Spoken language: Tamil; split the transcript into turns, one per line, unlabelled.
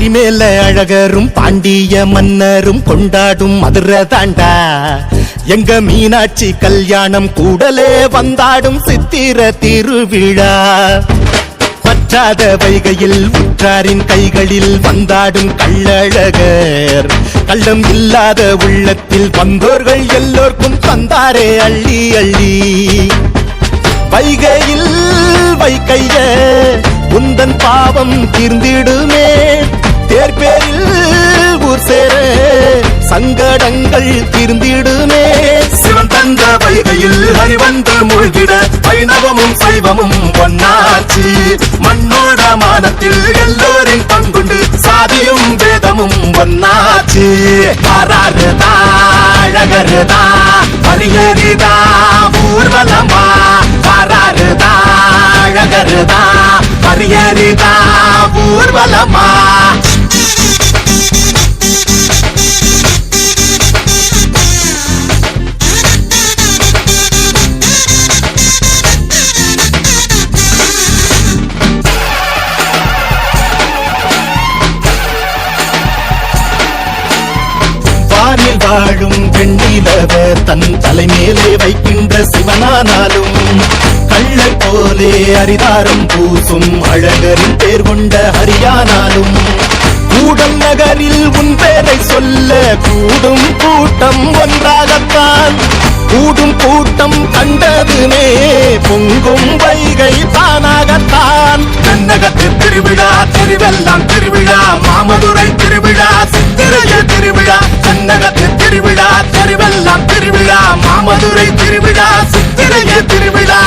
பரிமேல அழகரும் பாண்டிய மன்னரும் கொண்டாடும் மதுரை தாண்டா. எங்க மீனாட்சி கல்யாணம் கூடலே வந்தாடும் சித்திர திருவிழா. பற்றாத வைகையில் உற்றாரின் கைகளில் வந்தாடும் கள்ளழகர். கள்ளம் இல்லாத உள்ளத்தில் வந்தோர்கள் எல்லோர்க்கும் தந்தாரே அள்ளி அள்ளி. வைகையில் வைக்கைய உந்தன் பாவம் தீர்ந்திடுமே. சங்கடங்கள் தீர்ந்திடுமே. சிவன் தந்த வைகையில் அறிவந்து மூழ்கிட வைணவமும் சைவமும் ஒன்னாச்சு மண்ணோட மானத்தில் எல்லோரின் பங்குண்டு சாதியும் வேதமும் ஒன்னாச்சு பாராருதா அழகருதா பரியரிதா ஊர்வலமா? பாராருதா அழகருதா பரியரிதா ஊர்வலமா? வாழும் வெண்ணிலவ தன் தலைமேலே வைக்கின்ற சிவனானாலும் கள்ள போலே அரிதாரம் பூசும் அழகரின் பேர் கொண்ட ஹரியானாலும் கூடல் நகரில் உன் பேரை சொல்ல கூடும் கூட்டம் ஒன்றாகத்தான். கூடும் கூட்டம் கண்டதுமே பொங்கும் வைகை தானாகத்தான் தென்னகத்து திருவிழா திருவெல்லாம் திருவிழா மாமதுரை திருவிழா சித்திரைய திருவிழா. மதுரை திருவிழா சித்திரைய திருவிழா.